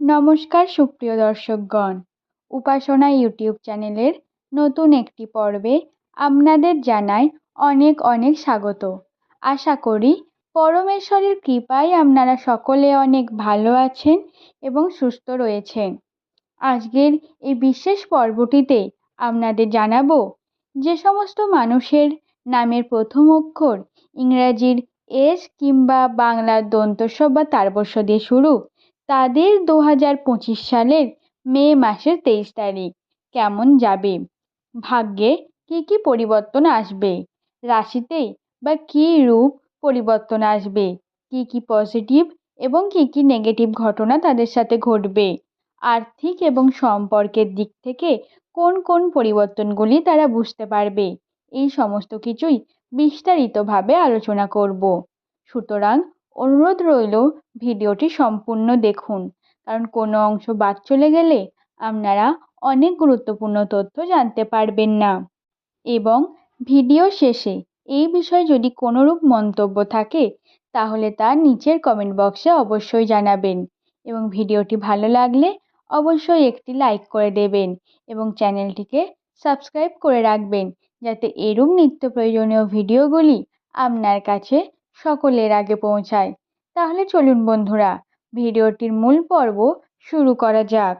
নমস্কার সুপ্রিয় দর্শকগণ। উপাসনা ইউটিউব চ্যানেলের নতুন একটি পর্বে আপনাদের জানাই অনেক অনেক স্বাগত। আশা করি পরমেশ্বরের কৃপায় আপনারা সকলে অনেক ভালো আছেন এবং সুস্থ রয়েছেন। আজকের এই বিশেষ পর্বটিতে আপনাদের জানাব যে সমস্ত মানুষের নামের প্রথম অক্ষর ইংরাজির এস কিংবা বাংলার দন্তস্ব বা তারবস্য দিয়ে শুরু তাদের দু হাজার পঁচিশ সালের মে মাসের তেইশ তারিখ। কেমন যাবে? ভাগ্যে কী কী পরিবর্তন আসবে? রাশিতে বা কী রূপ পরিবর্তন আসবে? কী কী পজিটিভ এবং কী কী নেগেটিভ ঘটনা তাদের সাথে ঘটবে? আর্থিক এবং সম্পর্কের দিক থেকে কোন কোন পরিবর্তনগুলি তারা বুঝতে পারবে? এই সমস্ত কিছুই বিস্তারিতভাবে আলোচনা করব। সুতরাং অনুরোধ রইল ভিডিওটি সম্পূর্ণ দেখুন। কারণ কোনো অংশ বাদ চলে গেলে আপনারা অনেক গুরুত্বপূর্ণ তথ্য জানতে পারবেন না। এবং ভিডিও শেষে এই বিষয়ে যদি কোনোরূপ মন্তব্য থাকে, তাহলে তা নিচের কমেন্ট বক্সে অবশ্যই জানাবেন। এবং ভিডিওটি ভালো লাগলে অবশ্যই একটি লাইক করে দেবেন এবং চ্যানেলটিকে সাবস্ক্রাইব করে রাখবেন, যাতে এরূপ নিত্য প্রয়োজনীয় ভিডিওগুলি আপনার কাছে সকলের আগে পৌঁছায়। তাহলে চলুন বন্ধুরা, ভিডিওটির মূল পর্ব শুরু করা যাক।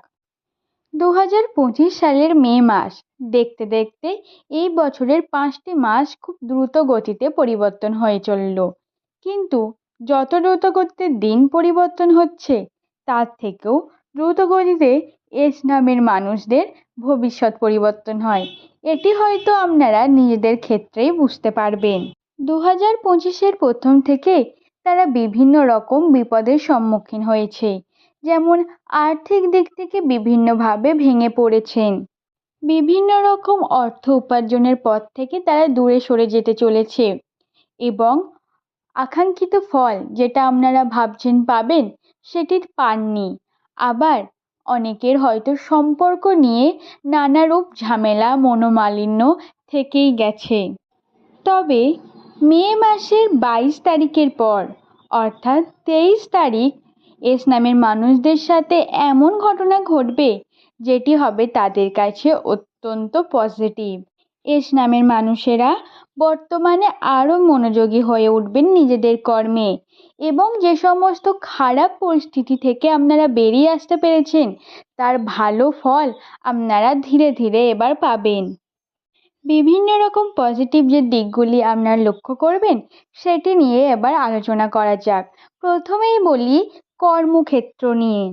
দু হাজার পঁচিশ সালের মে মাস, দেখতে দেখতে এই বছরের পাঁচটি মাস খুব দ্রুত গতিতে পরিবর্তন হয়ে চলল। কিন্তু যত দ্রুত গতিতে দিন পরিবর্তন হচ্ছে, তার থেকেও দ্রুত গতিতে এস নামের মানুষদের ভবিষ্যৎ পরিবর্তন হয়। এটি হয়তো আপনারা নিজেদের ক্ষেত্রেই বুঝতে পারবেন। দু হাজার পঁচিশের প্রথম থেকে তারা বিভিন্ন রকম বিপদের সম্মুখীন হয়েছে, যেমন আর্থিক দিক থেকে বিভিন্নভাবে ভেঙে পড়েছেন। বিভিন্ন রকম অর্থ উপার্জনের পথ থেকে তারা দূরে সরে যেতে চলেছে এবং আকাঙ্ক্ষিত ফল যেটা আপনারা ভাবছেন পাবেন, সেটি পাননি। আবার অনেকের হয়তো সম্পর্ক নিয়ে নানারূপ ঝামেলা, মনোমালিন্য থেকেই গেছে। তবে মে মাসের বাইশ তারিখের পর, অর্থাৎ তেইশ তারিখ, এস নামের মানুষদের সাথে এমন ঘটনা ঘটবে, যেটি হবে তাদের কাছে অত্যন্ত পজিটিভ এস নামের মানুষেরা বর্তমানে আরও মনোযোগী হয়ে উঠবেন নিজেদের কর্মে এবং যে সমস্ত খারাপ পরিস্থিতি থেকে আপনারা বেরিয়ে আসতে পেরেছেন, তার ভালো ফল আপনারা ধীরে ধীরে এবার পাবেন। বিভিন্ন রকম পজিটিভ যে দিকগুলি আপনারা লক্ষ্য করবেন, সেটি নিয়ে এবার আলোচনা করা যাক। প্রথমেই বলি কর্মক্ষেত্র নিয়ে।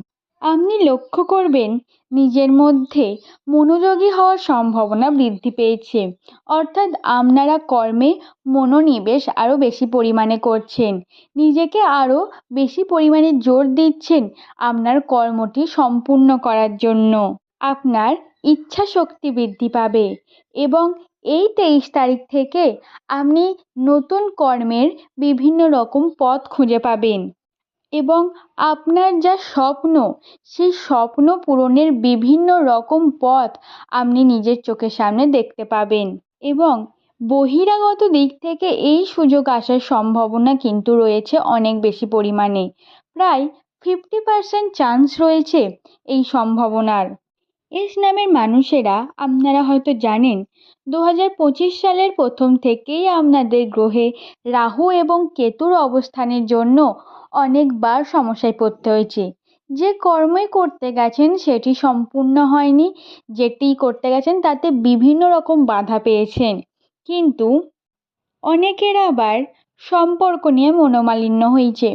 আপনি লক্ষ্য করবেন, নিজের মধ্যে মনোযোগী হওয়ার সম্ভাবনা বৃদ্ধি পেয়েছে। অর্থাৎ আপনারা কর্মে মনোনিবেশ আরও বেশি পরিমাণে করছেন। নিজেকে আরও বেশি পরিমাণে জোর দিচ্ছেন আপনার কর্মটি সম্পূর্ণ করার জন্য। আপনার ইচ্ছা শক্তি বৃদ্ধি পাবে এবং এই তেইশ তারিখ থেকে আপনি নতুন কর্মের বিভিন্ন রকম পথ খুঁজে পাবেন। এবং আপনার যা স্বপ্ন, সেই স্বপ্ন পূরণের বিভিন্ন রকম পথ আপনি নিজের চোখের সামনে দেখতে পাবেন। এবং বহিরাগত দিক থেকে এই সুযোগ আসার সম্ভাবনা কিন্তু রয়েছে অনেক বেশি পরিমাণে। প্রায় ফিফটি পার্সেন্ট চান্স রয়েছে এই সম্ভাবনার। এস নামের মানুষেরা আপনারা হয়তো জানেন দু হাজার পঁচিশ সালের প্রথম থেকেই আপনাদের গ্রহে রাহু এবং কেতুর অবস্থানের জন্য অনেকবার সমস্যায় পড়তে হয়েছে। যে কর্মই করতে গেছেন সেটি সম্পূর্ণ হয়নি, যেটি করতে গেছেন তাতে বিভিন্ন রকম বাধা পেয়েছেন। কিন্তু অনেকের আবার সম্পর্ক নিয়ে মনোমালিন্য হয়েছে।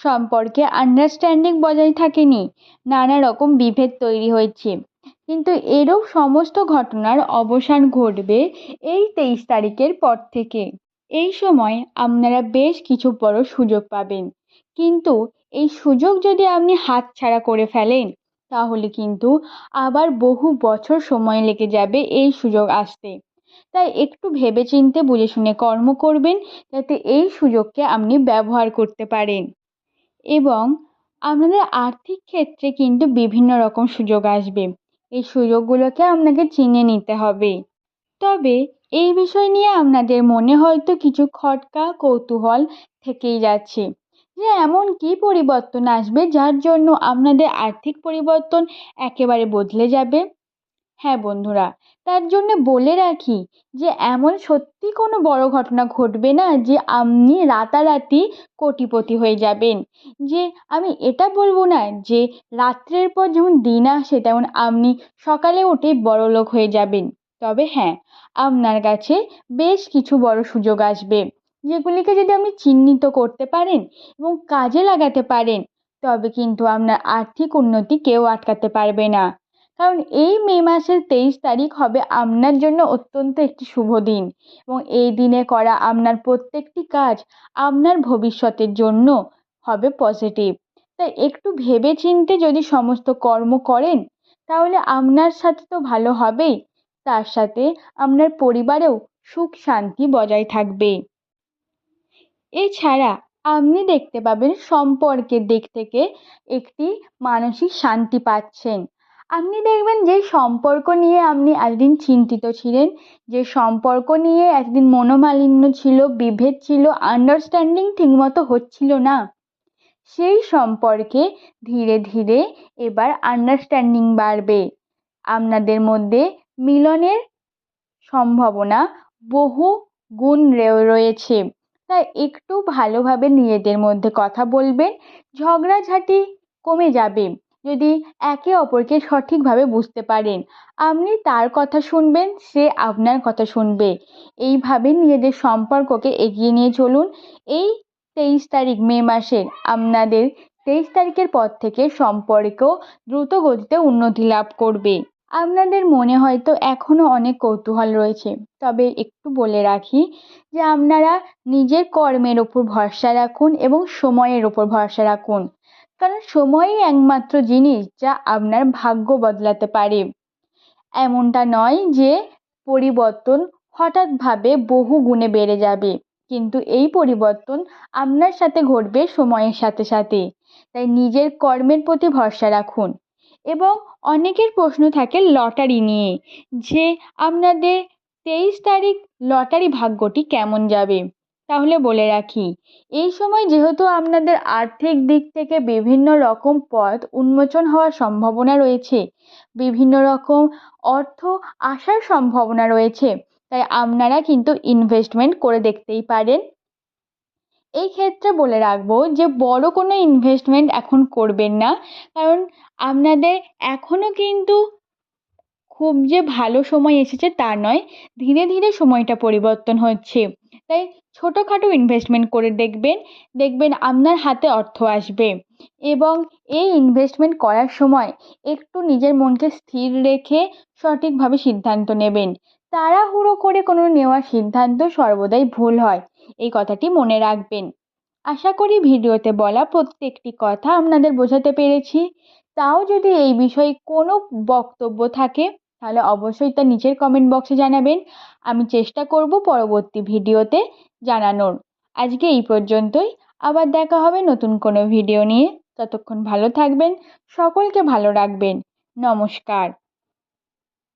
সম্পর্কে আন্ডারস্ট্যান্ডিং বজায় থাকেনি, নানা রকম বিভেদ তৈরি হয়েছে। কিন্তু এরূপ সমস্ত ঘটনার অবসান ঘটবে এই তেইশ তারিখের পর থেকে। এই সময় আপনারা বেশ কিছু বড় সুযোগ পাবেন। কিন্তু এই সুযোগ যদি আপনি হাতছাড়া করে ফেলেন, তাহলে কিন্তু আবার বহু বছর সময় লেগে যাবে এই সুযোগ আসতে। তাই একটু ভেবেচিন্তে বুঝে শুনে কর্ম করবেন, যাতে এই সুযোগকে আপনি ব্যবহার করতে পারেন। এবং আপনাদের আর্থিক ক্ষেত্রে কিন্তু বিভিন্ন রকম সুযোগ আসবে। এই সুযোগগুলোকে আপনাকে চিনে নিতে হবে। তবে এই বিষয় নিয়ে আপনাদের মনে হয়তো কিছু খটকা কৌতূহল থেকেই যাচ্ছে যে এমন কি পরিবর্তন আসবে যার জন্য আপনাদের আর্থিক পরিবর্তন একেবারে বদলে যাবে। হ্যাঁ বন্ধুরা, তার জন্যে বলে রাখি যে এমন সত্যি কোনো বড় ঘটনা ঘটবে না যে আপনি রাতারাতি কোটিপতি হয়ে যাবেন। যে আমি এটা বলব না যে রাত্রের পর যেমন দিন আসে তেমন আপনি সকালে উঠেই বড়লোক হয়ে যাবেন। তবে হ্যাঁ আপনার কাছে বেশ কিছু বড় সুযোগ আসবে যেগুলিকে যদি আপনি চিহ্নিত করতে পারেন এবং কাজে লাগাতে পারেন, তবে কিন্তু আপনার আর্থিক উন্নতি কেউ আটকাতে পারবে না। কারণ এই মে মাসের তেইশ তারিখ হবে আপনার জন্য অত্যন্ত একটি শুভ দিন। এবং এই দিনে করা আপনার প্রত্যেকটি কাজ আপনার ভবিষ্যতের জন্য হবে পজিটিভ তাই একটু ভেবে চিন্তে যদি সমস্ত কর্ম করেন, তাহলে আপনার সাথে তো ভালো হবেই। তার সাথে আপনার পরিবারেও সুখ শান্তি বজায় থাকবে। এছাড়া আপনি দেখতে পাবেন সম্পর্কের দিক থেকে একটি মানসিক শান্তি পাচ্ছেন। আপনি দেখবেন যে সম্পর্ক নিয়ে আপনি এতদিন চিন্তিত ছিলেন, যে সম্পর্ক নিয়ে এতদিন মনোমালিন্য ছিল, বিভেদ ছিল আন্ডারস্ট্যান্ডিং ঠিকমতো হচ্ছিল না। সেই সম্পর্কে ধীরে ধীরে এবার আন্ডারস্ট্যান্ডিং বাড়বে। আপনাদের মধ্যে মিলনের সম্ভাবনা বহু গুণ রয়েছে। তাই একটু ভালোভাবে নিজেদের মধ্যে কথা বলবেন, ঝগড়াঝাটি কমে যাবে। যদি একে অপরকে সঠিকভাবে বুঝতে পারেন। আপনি তার কথা শুনবেন, সে আপনার কথা শুনবে। এইভাবে নিজেদের সম্পর্ককে এগিয়ে নিয়ে চলুন। এই তেইশ তারিখ মে মাসের আপনাদের তেইশ তারিখের পর থেকে সম্পর্ক দ্রুত গতিতে উন্নতি লাভ করবে। আপনাদের মনে হয়তো এখনও অনেক কৌতূহল রয়েছে। তবে একটু বলে রাখি যে আপনারা নিজের কর্মের ওপর ভরসা রাখুন এবং সময়ের ওপর ভরসা রাখুন। কারণ সময়ই একমাত্র জিনিস যা আপনার ভাগ্য বদলাতে পারে। এমনটা নয় যে পরিবর্তন হঠাৎভাবে বহু গুণে বেড়ে যাবে, কিন্তু এই পরিবর্তন আপনার সাথে ঘটবে সময়ের সাথে সাথে। তাই নিজের কর্মের প্রতি ভরসা রাখুন। এবং অনেকের প্রশ্ন থাকে লটারি নিয়ে, যে আপনাদের তেইশ তারিখ লটারি ভাগ্যটি কেমন যাবে? তাহলে বলে রাখি, এই সময় যেহেতু আপনাদের আর্থিক দিক থেকে বিভিন্ন রকম পথ উন্মোচন হওয়ার সম্ভাবনা রয়েছে, বিভিন্ন রকম অর্থ আসার সম্ভাবনা রয়েছে, তাই আপনারা কিন্তু ইনভেস্টমেন্ট করে দেখতেই পারেন। এই ক্ষেত্রে বলে রাখব যে বড় কোনো ইনভেস্টমেন্ট এখন করবেন না, কারণ আপনাদের এখনও কিন্তু খুব যে ভালো সময় এসেছে তা নয়, ধীরে ধীরে সময়টা পরিবর্তন হচ্ছে। তাই ছোটোখাটো ইনভেস্টমেন্ট করে দেখবেন দেখবেন আপনার হাতে অর্থ আসবে। এবং এই ইনভেস্টমেন্ট করার সময় একটু নিজের মনকে স্থির রেখে সঠিকভাবে সিদ্ধান্ত নেবেন। তাড়াহুড়ো করে কোনো নেওয়া সিদ্ধান্ত সর্বদাই ভুল হয়, এই কথাটি মনে রাখবেন। আশা করি ভিডিওতে বলা প্রত্যেকটি কথা আপনাদের বোঝাতে পেরেছি। তাও যদি এই বিষয়ে কোনো বক্তব্য থাকে তাহলে অবশ্যই তা নিচের কমেন্ট বক্সে জানাবেন। আমি চেষ্টা করব পরবর্তী ভিডিওতে জানানোর। আজকে এই পর্যন্তই। আবার দেখা হবে নতুন কোনো ভিডিও নিয়ে। ততক্ষণ ভালো থাকবেন। সকলকে ভালো রাখবেন। নমস্কার।